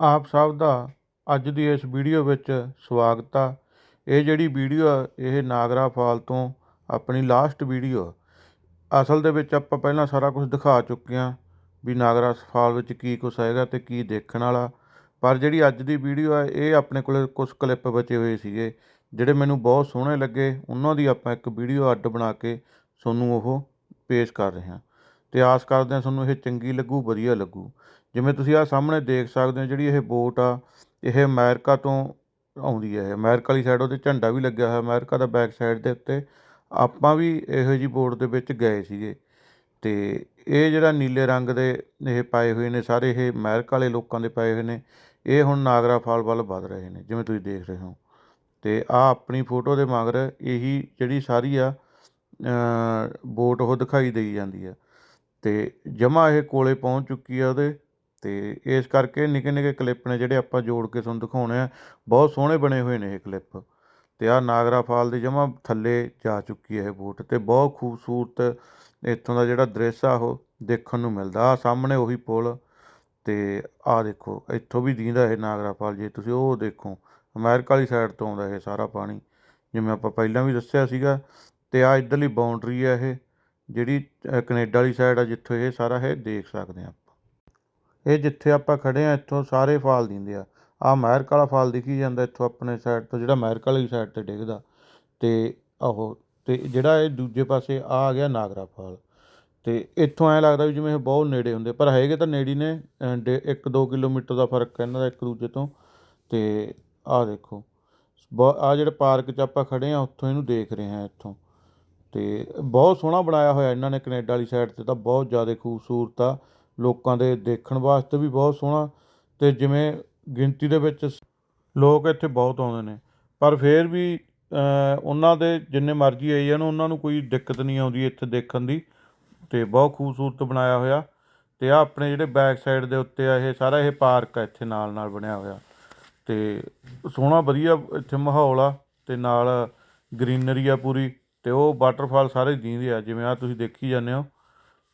ਆਪ ਸਭ ਦਾ ਅੱਜ ਦੀ ਇਸ ਵੀਡੀਓ ਵਿੱਚ ਸਵਾਗਤ ਆ। ਇਹ ਜਿਹੜੀ ਵੀਡੀਓ ਆ, ਇਹ ਨਾਗਰਾ ਫਾਲ ਤੋਂ ਆਪਣੀ ਲਾਸਟ ਵੀਡੀਓ ਅਸਲ ਦੇ ਵਿੱਚ ਆਪਾਂ ਪਹਿਲਾਂ ਸਾਰਾ ਕੁਝ ਦਿਖਾ ਚੁੱਕੇ ਹਾਂ ਵੀ ਨਾਗਰਾ ਫਾਲ ਵਿੱਚ ਕੀ ਕੁਛ ਹੈਗਾ ਤੇ ਕੀ ਦੇਖਣ ਵਾਲਾ। ਪਰ ਜਿਹੜੀ ਅੱਜ ਦੀ ਵੀਡੀਓ ਆ, ਇਹ ਆਪਣੇ ਕੋਲ ਕੁਝ ਕਲਿੱਪ ਬਚੇ ਹੋਏ ਸੀਗੇ, ਜਿਹੜੇ ਮੈਨੂੰ ਬਹੁਤ ਸੋਹਣੇ ਲੱਗੇ। ਉਹਨਾਂ ਦੀ ਆਪਾਂ ਇੱਕ ਵੀਡੀਓ ਅੱਡ ਬਣਾ ਕੇ ਤੁਹਾਨੂੰ ਉਹ ਪੇਸ਼ ਕਰ ਰਹੇ ਹਾਂ। ਤੇ ਆਸ ਕਰਦੇ ਹਾਂ ਤੁਹਾਨੂੰ ਇਹ ਚੰਗੀ ਲੱਗੂ, ਵਧੀਆ ਲੱਗੂ। ਜਿਵੇਂ ਤੁਸੀਂ ਆਹ ਸਾਹਮਣੇ ਦੇਖ ਸਕਦੇ ਹੋ ਜਿਹੜੀ ਇਹ ਬੋਟ ਆ, ਇਹ ਅਮੈਰੀਕਾ ਤੋਂ ਆਉਂਦੀ ਹੈ। ਇਹ ਅਮਰੀਕਾ ਵਾਲੀ ਸਾਈਡ ਉਹਦੇ ਝੰਡਾ ਵੀ ਲੱਗਿਆ ਹੋਇਆ, ਅਮੈਰੀਕਾ ਦਾ ਬੈਕ ਸਾਈਡ ਦੇ ਉੱਤੇ। ਆਪਾਂ ਵੀ ਇਹੋ ਜਿਹੀ ਬੋਟ ਦੇ ਵਿੱਚ ਗਏ ਸੀਗੇ। ਅਤੇ ਇਹ ਜਿਹੜਾ ਨੀਲੇ ਰੰਗ ਦੇ ਇਹ ਪਾਏ ਹੋਏ ਨੇ, ਸਾਰੇ ਇਹ ਅਮੈਰੀਕਾ ਵਾਲੇ ਲੋਕਾਂ ਦੇ ਪਾਏ ਹੋਏ ਨੇ। ਇਹ ਹੁਣ ਨਾਗਰਾ ਫਾਲ ਵੱਲ ਵੱਧ ਰਹੇ ਨੇ, ਜਿਵੇਂ ਤੁਸੀਂ ਦੇਖ ਰਹੇ ਹੋ। ਤੇ ਆ ਆਪਣੀ ਫੋਟੋ ਦੇ ਮਗਰ ਇਹੀ ਜਿਹੜੀ ਸਾਰੀ ਆ ਬੋਟ ਉਹ ਦਿਖਾਈ ਦੇਈ ਜਾਂਦੀ ਆ। ਤੇ ਜਮਾ ਇਹ ਕੋਲੇ ਪਹੁੰਚ ਚੁੱਕੀ ਆ ਉਹਦੇ। ਅਤੇ ਇਸ ਕਰਕੇ ਨਿੱਕੇ ਨਿੱਕੇ ਕਲਿੱਪ ਨੇ ਜਿਹੜੇ ਆਪਾਂ ਜੋੜ ਕੇ ਤੁਹਾਨੂੰ ਦਿਖਾਉਣੇ ਆ ਬਹੁਤ ਸੋਹਣੇ ਬਣੇ ਹੋਏ ਨੇ ਇਹ ਕਲਿੱਪ। ਅਤੇ ਆਹ ਨਾਗਰਾ ਫਾਲ ਦੇ ਜਮਾ ਥੱਲੇ ਜਾ ਚੁੱਕੀ ਹੈ ਇਹ ਬੋਟ ਅਤੇ ਬਹੁਤ ਖੂਬਸੂਰਤ ਇੱਥੋਂ ਦਾ ਜਿਹੜਾ ਦ੍ਰਿਸ਼ ਆ ਉਹ ਦੇਖਣ ਨੂੰ ਮਿਲਦਾ। ਆ ਸਾਹਮਣੇ ਉਹੀ ਪੁਲ ਅਤੇ ਆਹ ਦੇਖੋ ਇੱਥੋਂ ਵੀ ਦੀਂਦਾ ਇਹ ਨਾਗਰਾ ਫਾਲ ਜੇ ਤੁਸੀਂ ਉਹ ਦੇਖੋ ਅਮਰੀਕਾ ਵਾਲੀ ਸਾਈਡ ਤੋਂ ਆਉਂਦਾ ਇਹ ਸਾਰਾ ਪਾਣੀ। ਜਿਵੇਂ ਆਪਾਂ ਪਹਿਲਾਂ ਵੀ ਦੱਸਿਆ ਸੀਗਾ ਅਤੇ ਆ ਇੱਧਰਲੀ ਬਾਉਂਡਰੀ ਆ ਇਹ ਜਿਹੜੀ ਅ, ਕੈਨੇਡਾ ਵਾਲੀ ਸਾਈਡ ਆ ਜਿੱਥੋਂ ਇਹ ਸਾਰਾ ਇਹ ਦੇਖ ਸਕਦੇ ਆ ਇਹ ਜਿੱਥੇ ਆਪਾਂ ਖੜ੍ਹੇ ਹਾਂ, ਇੱਥੋਂ ਸਾਰੇ ਫਾਲ ਦਿੰਦੇ ਆ। ਆਹ ਮਹਿਰਕ ਵਾਲਾ ਫਾਲ ਦਿਖੀ ਜਾਂਦਾ ਇੱਥੋਂ ਆਪਣੇ ਸਾਈਡ ਤੋਂ, ਜਿਹੜਾ ਮਹਿਰਕ ਵਾਲੀ ਸਾਈਡ ਤੇ ਡਿੱਗਦਾ। ਅਤੇ ਉਹ ਅਤੇ ਜਿਹੜਾ ਇਹ ਦੂਜੇ ਪਾਸੇ ਆਹ ਆ ਗਿਆ ਨਾਗਰਾ ਫਾਲ। ਅਤੇ ਇੱਥੋਂ ਐਂ ਲੱਗਦਾ ਵੀ ਜਿਵੇਂ ਇਹ ਬਹੁਤ ਨੇੜੇ ਹੁੰਦੇ, ਪਰ ਹੈਗੇ ਤਾਂ ਨੇੜੇ ਨੇ ਡੇ ਇੱਕ ਦੋ ਕਿਲੋਮੀਟਰ ਦਾ ਫ਼ਰਕ ਇਹਨਾਂ ਦਾ ਇੱਕ ਦੂਜੇ ਤੋਂ। ਅਤੇ ਆਹ ਦੇਖੋ ਆ ਜਿਹੜੇ ਪਾਰਕ 'ਚ ਆਪਾਂ ਖੜ੍ਹੇ ਹਾਂ, ਉੱਥੋਂ ਇਹਨੂੰ ਦੇਖ ਰਹੇ ਹਾਂ ਇੱਥੋਂ। ਅਤੇ ਬਹੁਤ ਸੋਹਣਾ ਬਣਾਇਆ ਹੋਇਆ ਇਹਨਾਂ ਨੇ ਕੈਨੇਡਾ ਵਾਲੀ ਸਾਈਡ ਤੇ ਤਾਂ ਬਹੁਤ ਜ਼ਿਆਦਾ ਖੂਬਸੂਰਤ ਆ। ਲੋਕਾਂ ਦੇ ਦੇਖਣ ਵਾਸਤੇ ਵੀ ਬਹੁਤ ਸੋਹਣਾ ਅਤੇ ਜਿਵੇਂ ਗਿਣਤੀ ਦੇ ਵਿੱਚ ਲੋਕ ਇੱਥੇ ਬਹੁਤ ਆਉਂਦੇ ਨੇ। ਪਰ ਫਿਰ ਵੀ ਉਹਨਾਂ ਦੇ ਜਿੰਨੇ ਮਰਜ਼ੀ ਆਈ ਜਾਣ, ਉਹਨਾਂ ਨੂੰ ਕੋਈ ਦਿੱਕਤ ਨਹੀਂ ਆਉਂਦੀ ਇੱਥੇ ਦੇਖਣ ਦੀ। ਅਤੇ ਬਹੁਤ ਖੂਬਸੂਰਤ ਬਣਾਇਆ ਹੋਇਆ ਅਤੇ ਆ ਆਪਣੇ ਜਿਹੜੇ ਬੈਕ ਸਾਈਡ ਦੇ ਉੱਤੇ ਆ, ਇਹ ਸਾਰਾ ਇਹ ਪਾਰਕ ਆ ਇੱਥੇ ਨਾਲ ਨਾਲ ਬਣਿਆ ਹੋਇਆ। ਅਤੇ ਸੋਹਣਾ ਵਧੀਆ ਇੱਥੇ ਮਾਹੌਲ ਆ ਅਤੇ ਨਾਲ ਗ੍ਰੀਨਰੀ ਆ ਪੂਰੀ ਅਤੇ ਉਹ ਵਾਟਰਫਾਲ ਸਾਰੇ ਦੀਂਦੇ ਆ, ਜਿਵੇਂ ਆ ਤੁਸੀਂ ਦੇਖੀ ਜਾਂਦੇ ਹੋ।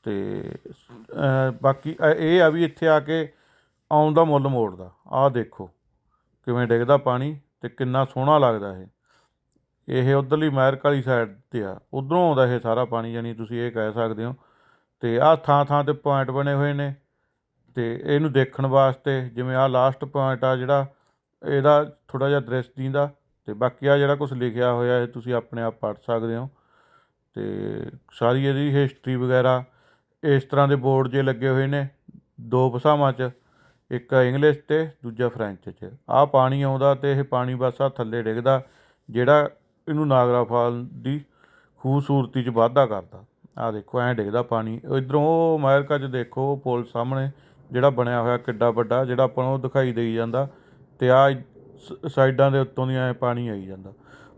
ਤੇ ਬਾਕੀ ਇਹ ਆ ਵੀ ਇੱਥੇ ਆ ਕੇ ਆਉਣ ਦਾ ਮੁੱਲ ਮੋੜਦਾ। ਆਹ ਦੇਖੋ ਕਿਵੇਂ ਡਿੱਗਦਾ ਪਾਣੀ ਤੇ ਕਿੰਨਾ ਸੋਹਣਾ ਲੱਗਦਾ ਇਹ। ਇਹ ਉਧਰਲੀ ਮਹਿਰਕ ਵਾਲੀ ਸਾਈਡ ਤੇ ਆ। ਉਧਰੋਂ ਆਉਂਦਾ ਇਹ ਸਾਰਾ ਪਾਣੀ, ਯਾਨੀ ਤੁਸੀਂ ਇਹ ਕਹਿ ਸਕਦੇ ਹੋ। ਤੇ ਆਹ ਥਾਂ ਥਾਂ ਤੇ ਪੁਆਇੰਟ ਬਣੇ ਹੋਏ ਨੇ। ਤੇ ਇਹਨੂੰ ਦੇਖਣ ਵਾਸਤੇ ਜਿਵੇਂ ਆਹ ਲਾਸਟ ਪੁਆਇੰਟ ਆ ਜਿਹੜਾ, ਇਹਦਾ ਥੋੜਾ ਜਿਹਾ ਦ੍ਰਿਸ਼ ਦਿੰਦਾ। ਤੇ ਬਾਕੀ ਆ ਜਿਹੜਾ ਕੁਝ ਲਿਖਿਆ ਹੋਇਆ ਇਹ ਤੁਸੀਂ ਆਪਣੇ ਆਪ ਪੜ੍ਹ ਸਕਦੇ ਹੋ। ਤੇ ਸਾਰੀ ਇਹਦੀ ਹਿਸਟਰੀ ਵਗੈਰਾ ਇਸ ਤਰ੍ਹਾਂ ਦੇ ਬੋਰਡ ਜੇ ਲੱਗੇ ਹੋਏ ਨੇ, ਦੋ ਭਾਸ਼ਾਵਾਂ 'ਚ, ਇੱਕ ਇੰਗਲਿਸ਼ ਤੇ, ਦੂਜਾ ਫਰੈਂਚ 'ਚ। ਆਹ ਪਾਣੀ ਆਉਂਦਾ ਅਤੇ ਇਹ ਪਾਣੀ ਬਸ ਆਹ ਥੱਲੇ ਡਿੱਗਦਾ, ਜਿਹੜਾ ਇਹਨੂੰ ਨਾਗਰਾ ਫਾਲ ਦੀ ਖੂਬਸੂਰਤੀ 'ਚ ਵਾਧਾ ਕਰਦਾ। ਆਹ ਦੇਖੋ, ਐਂ ਡਿੱਗਦਾ ਪਾਣੀ। ਇੱਧਰੋਂ ਉਹ ਅਮਰੀਕਾ 'ਚ ਦੇਖੋ, ਉਹ ਪੁਲ ਸਾਹਮਣੇ, ਜਿਹੜਾ ਬਣਿਆ ਹੋਇਆ ਕਿੱਡਾ ਵੱਡਾ, ਜਿਹੜਾ ਆਪਾਂ ਨੂੰ ਦਿਖਾਈ ਦੇਈ ਜਾਂਦਾ ਤੇ ਆ ਸਾਈਡਾਂ ਦੇ ਉੱਤੋਂ ਦੀ ਐ ਪਾਣੀ ਆਈ ਜਾਂਦਾ।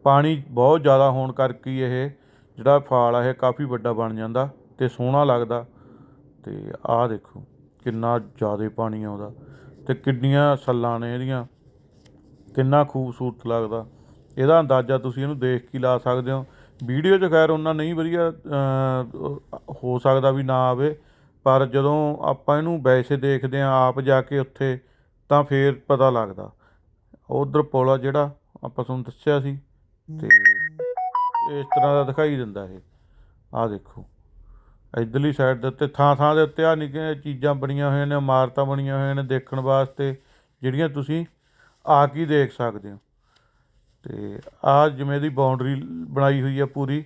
ਪਾਣੀ ਬਹੁਤ ਜ਼ਿਆਦਾ ਹੋਣ ਕਰਕੇ ਇਹ ਜਿਹੜਾ ਫਾਲ ਆ, ਇਹ ਕਾਫੀ ਵੱਡਾ ਬਣ ਜਾਂਦਾ ਤੇ ਸੋਹਣਾ ਲੱਗਦਾ। ਅਤੇ ਆਹ ਦੇਖੋ, ਕਿੰਨਾ ਜ਼ਿਆਦਾ ਪਾਣੀ ਆਉਂਦਾ ਅਤੇ ਕਿੰਨੀਆਂ ਸੱਲਾਂ ਨੇ ਇਹਦੀਆਂ। ਕਿੰਨਾ ਖੂਬਸੂਰਤ ਲੱਗਦਾ। ਇਹਦਾ ਅੰਦਾਜ਼ਾ ਤੁਸੀਂ ਇਹਨੂੰ ਦੇਖ ਕੇ ਲਾ ਸਕਦੇ ਹੋ। ਵੀਡੀਓ 'ਚ ਖੈਰ ਉਹਨਾਂ ਨਹੀਂ ਵਧੀਆ ਹੋ ਸਕਦਾ ਵੀ ਨਾ ਆਵੇ, ਪਰ ਜਦੋਂ ਆਪਾਂ ਇਹਨੂੰ ਵੈਸੇ ਦੇਖਦੇ ਆ ਆਪ ਜਾ ਕੇ ਉੱਥੇ, ਤਾਂ ਫੇਰ ਪਤਾ ਲੱਗਦਾ। ਉਧਰ ਪੁਲ ਆ ਜਿਹੜਾ, ਆਪਾਂ ਤੁਹਾਨੂੰ ਦੱਸਿਆ ਸੀ, ਤੇ ਇਸ ਤਰ੍ਹਾਂ ਦਾ ਦਿਖਾਈ ਦਿੰਦਾ ਇਹ। ਆਹ ਦੇਖੋ। ਇਧਰਲੀ ਸਾਈਡ ਦੇ ਉੱਤੇ ਥਾਂ ਥਾਂ ਦੇ ਉੱਤੇ ਆ ਨਿੱਕੀਆਂ ਚੀਜ਼ਾਂ ਬਣੀਆਂ ਹੋਈਆਂ ਨੇ, ਇਮਾਰਤਾਂ ਬਣੀਆਂ ਹੋਈਆਂ ਨੇ ਦੇਖਣ ਵਾਸਤੇ, ਜਿਹੜੀਆਂ ਤੁਸੀਂ ਆ ਕੇ ਦੇਖ ਸਕਦੇ ਹੋ। ਤੇ ਆ ਜਿਵੇਂ ਦੀ ਬਾਉਂਡਰੀ ਬਣਾਈ ਹੋਈ ਆ ਪੂਰੀ,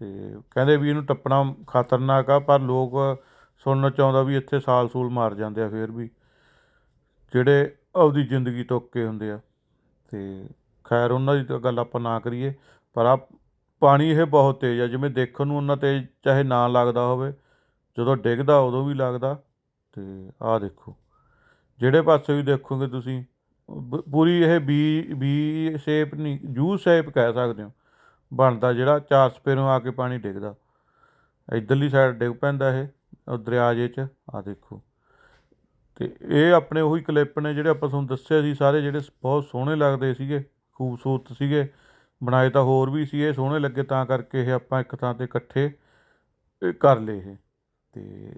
ਤੇ ਕਹਿੰਦੇ ਵੀ ਇਹਨੂੰ ਟੱਪਣਾ ਖਤਰਨਾਕ ਆ, ਪਰ ਲੋਕ ਸੁਣਨ ਚਾਹੁੰਦਾ ਵੀ ਇੱਥੇ ਸਾਲ ਸੂਲ ਮਾਰ ਜਾਂਦੇ ਆ ਫਿਰ ਵੀ, ਜਿਹੜੇ ਆਪਦੀ ਜ਼ਿੰਦਗੀ ਤੋਂ ਉੱਕੇ ਹੁੰਦੇ ਆ। ਤੇ ਖੈਰ, ਉਹਨਾਂ ਦੀ ਤਾਂ ਗੱਲ ਆਪਾਂ ਨਾ ਕਰੀਏ, ਪਰ ਆ ਪਾਣੀ ਇਹ ਬਹੁਤ ਤੇਜ਼ ਆ, ਜਿਵੇਂ ਦੇਖਣ ਨੂੰ ਉਹਨਾਂ ਤੇਜ਼ ਚਾਹੇ ਨਾ ਲੱਗਦਾ ਹੋਵੇ, ਜਦੋਂ ਡਿੱਗਦਾ ਉਦੋਂ ਵੀ ਲੱਗਦਾ। ਅਤੇ ਆਹ ਦੇਖੋ, ਜਿਹੜੇ ਪਾਸੇ ਵੀ ਦੇਖੋਗੇ ਤੁਸੀਂ, ਬ- ਪੂਰੀ ਇਹ ਬੀ ਬੀ ਸ਼ੇਪ ਨਹੀਂ ਯੂ ਸ਼ੇਪ ਕਹਿ ਸਕਦੇ ਹੋ। ਬਣਦਾ ਜਿਹੜਾ ਚਾਰ ਸਪੇਰੋਂ ਆ ਕੇ ਪਾਣੀ ਡਿੱਗਦਾ। ਇਧਰਲੀ ਸਾਈਡ ਡਿੱਗ ਪੈਂਦਾ ਇਹ, ਉਹ ਦਰਿਆ ਜੇ ਚ ਆ ਦੇਖੋ। ਤੇ ਇਹ ਆਪਣੇ ਉਹੀ ਕਲਿੱਪ ਨੇ ਜਿਹੜੇ ਆਪਾਂ ਤੁਹਾਨੂੰ ਦੱਸਿਆ ਸੀ, ਸਾਰੇ ਜਿਹੜੇ ਬਹੁਤ ਸੋਹਣੇ ਲੱਗਦੇ ਸੀਗੇ, ਖੂਬਸੂਰਤ ਸੀਗੇ। ਬਣਾਏ ਤਾਂ ਹੋਰ ਵੀ ਸੀ, ਇਹ ਸੋਹਣੇ ਲੱਗੇ ਤਾਂ ਕਰਕੇ ਇਹ ਆਪਾਂ ਇੱਕ ਥਾਂ ਤੇ ਇਕੱਠੇ, ਇਹ ਕਰ ਲਏ ਇਹ। ਤੇ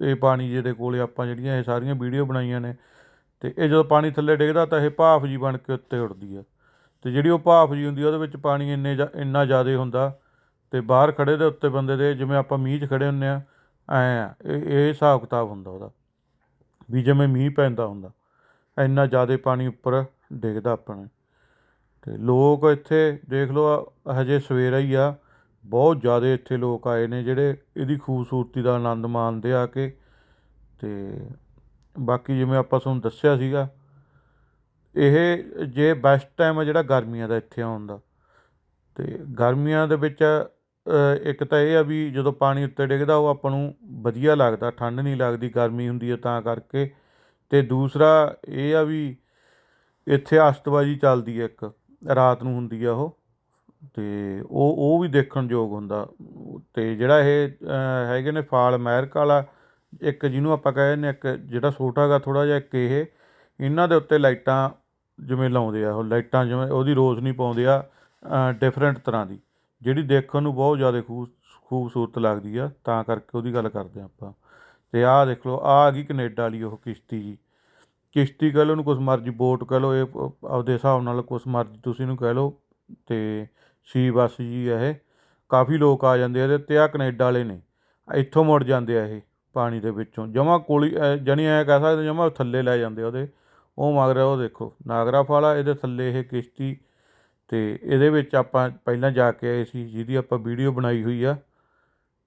ਇਹ ਪਾਣੀ ਜਿਹਦੇ ਕੋਲੇ ਆਪਾਂ ਜਿਹੜੀਆਂ ਇਹ ਸਾਰੀਆਂ ਵੀਡੀਓ ਬਣਾਈਆਂ ਨੇ, ਤੇ ਇਹ ਜਦੋਂ ਪਾਣੀ ਥੱਲੇ ਡਿੱਗਦਾ ਤਾਂ ਇਹ ਭਾਫ ਜੀ ਬਣ ਕੇ ਉੱਤੇ ਉੱਡਦੀ ਆ। ਤੇ ਜਿਹੜੀ ਉਹ ਭਾਫ ਜੀ ਹੁੰਦੀ ਆ, ਉਹਦੇ ਵਿੱਚ ਪਾਣੀ ਇੰਨੇ ਜ਼ਿਆ- ਇੰਨਾ ਜ਼ਿਆਦਾ ਹੁੰਦਾ, ਤੇ ਬਾਹਰ ਖੜੇ ਦੇ ਉੱਤੇ ਬੰਦੇ ਦੇ, ਜਿਵੇਂ ਆਪਾਂ ਮੀਂਹ 'ਚ ਖੜੇ ਹੁੰਨੇ ਆ, ਐ ਆ, ਇਹ ਇਹ ਹਿਸਾਬ ਕਿਤਾਬ ਹੁੰਦਾ ਉਹਦਾ, ਵੀ ਜਿਵੇਂ ਮੀਂਹ ਪੈਂਦਾ ਹੁੰਦਾ, ਇੰਨਾ ਜ਼ਿਆਦਾ ਪਾਣੀ ਉੱਪਰ ਡਿੱਗਦਾ ਆਪਣੇ। ਅਤੇ ਲੋਕ ਇੱਥੇ ਦੇਖ ਲਓ ਹਜੇ ਸਵੇਰਾ ਹੀ ਆ। ਬਹੁਤ ਜ਼ਿਆਦਾ ਇੱਥੇ ਲੋਕ ਆਏ ਨੇ ਜਿਹੜੇ ਇਹਦੀ ਖੂਬਸੂਰਤੀ ਦਾ ਆਨੰਦ ਮਾਣਦੇ ਆ ਕੇ। ਅਤੇ ਬਾਕੀ ਜਿਵੇਂ ਆਪਾਂ ਤੁਹਾਨੂੰ ਦੱਸਿਆ ਸੀਗਾ, ਇਹ ਜੇ ਬੈਸਟ ਟਾਈਮ ਆ ਜਿਹੜਾ ਗਰਮੀਆਂ ਦਾ ਇੱਥੇ ਆਉਣ ਦਾ। ਅਤੇ ਗਰਮੀਆਂ ਦੇ ਵਿੱਚ ਇੱਕ ਤਾਂ ਇਹ ਆ ਵੀ ਜਦੋਂ ਪਾਣੀ ਉੱਤੇ ਡਿੱਗਦਾ, ਉਹ ਆਪਾਂ ਨੂੰ ਵਧੀਆ ਲੱਗਦਾ, ਠੰਡ ਨਹੀਂ ਲੱਗਦੀ, ਗਰਮੀ ਹੁੰਦੀ ਹੈ ਤਾਂ ਕਰਕੇ। ਅਤੇ ਦੂਸਰਾ ਇਹ ਆ ਵੀ ਇੱਥੇ ਆਸਤਬਾਜੀ ਚੱਲਦੀ ਹੈ ਇੱਕ। ਰਾਤ ਨੂੰ ਹੁੰਦੀ ਆ ਉਹ ਅਤੇ ਉਹ ਉਹ ਵੀ ਦੇਖਣ ਯੋਗ ਹੁੰਦਾ। ਅਤੇ ਜਿਹੜਾ ਇਹ ਹੈਗੇ ਨੇ ਫਾਲ ਅਮਰੀਕਾ ਵਾਲਾ, ਇੱਕ ਜਿਹਨੂੰ ਆਪਾਂ ਕਹਿੰਦੇ ਨੇ ਇੱਕ ਜਿਹੜਾ ਛੋਟਾ ਗਾ ਥੋੜ੍ਹਾ ਜਿਹਾ ਇੱਕ ਇਹ, ਇਹਨਾਂ ਦੇ ਉੱਤੇ ਲਾਈਟਾਂ ਜਿਵੇਂ ਲਾਉਂਦੇ ਆ, ਉਹ ਲਾਈਟਾਂ ਜਿਵੇਂ ਉਹਦੀ ਰੋਸ਼ਨੀ ਪਾਉਂਦੇ ਆ ਡਿਫਰੈਂਟ ਤਰ੍ਹਾਂ ਦੀ, ਜਿਹੜੀ ਦੇਖਣ ਨੂੰ ਬਹੁਤ ਜ਼ਿਆਦਾ ਖੂਬ ਖੂਬਸੂਰਤ ਲੱਗਦੀ ਆ, ਤਾਂ ਕਰਕੇ ਉਹਦੀ ਗੱਲ ਕਰਦੇ ਆ ਆਪਾਂ। ਅਤੇ ਆਹ ਦੇਖ ਲਓ, ਆਹ ਆ ਗਈ ਕੈਨੇਡਾ ਵਾਲੀ ਉਹ ਕਿਸ਼ਤੀ ਜੀ। ਕਿਸ਼ਤੀ ਕਹਿ ਲਓ, ਉਹਨੂੰ ਕੁਛ ਮਰਜ਼ੀ ਬੋਟ ਕਹਿ ਲਓ, ਇਹ ਆਪਦੇ ਹਿਸਾਬ ਨਾਲ ਕੁਛ ਮਰਜ਼ੀ ਤੁਸੀਂ ਇਹਨੂੰ ਕਹਿ ਲਓ ਅਤੇ ਸੀ ਬੱਸ ਜੀ ਆ ਇਹ। ਕਾਫੀ ਲੋਕ ਆ ਜਾਂਦੇ ਆ ਇਹਦੇ, ਤੇ ਆ ਕੈਨੇਡਾ ਵਾਲੇ ਨੇ, ਇੱਥੋਂ ਮੁੜ ਜਾਂਦੇ ਆ ਇਹ ਪਾਣੀ ਦੇ ਵਿੱਚੋਂ। ਜਮਾ ਕੋਲ ਜਾਣੀ ਐਂ ਕਹਿ ਸਕਦੇ, ਜਮਾ ਥੱਲੇ ਲੈ ਜਾਂਦੇ ਆ ਉਹਦੇ। ਉਹ ਮਗਰ ਉਹ ਦੇਖੋ, ਨਾਗਰਾ ਫਾਲਾ, ਇਹਦੇ ਥੱਲੇ ਇਹ ਕਿਸ਼ਤੀ, ਤੇ ਇਹਦੇ ਵਿੱਚ ਆਪਾਂ ਪਹਿਲਾਂ ਜਾ ਕੇ ਆਏ ਸੀ, ਜਿਹਦੀ ਆਪਾਂ ਵੀਡੀਓ ਬਣਾਈ ਹੋਈ ਆ,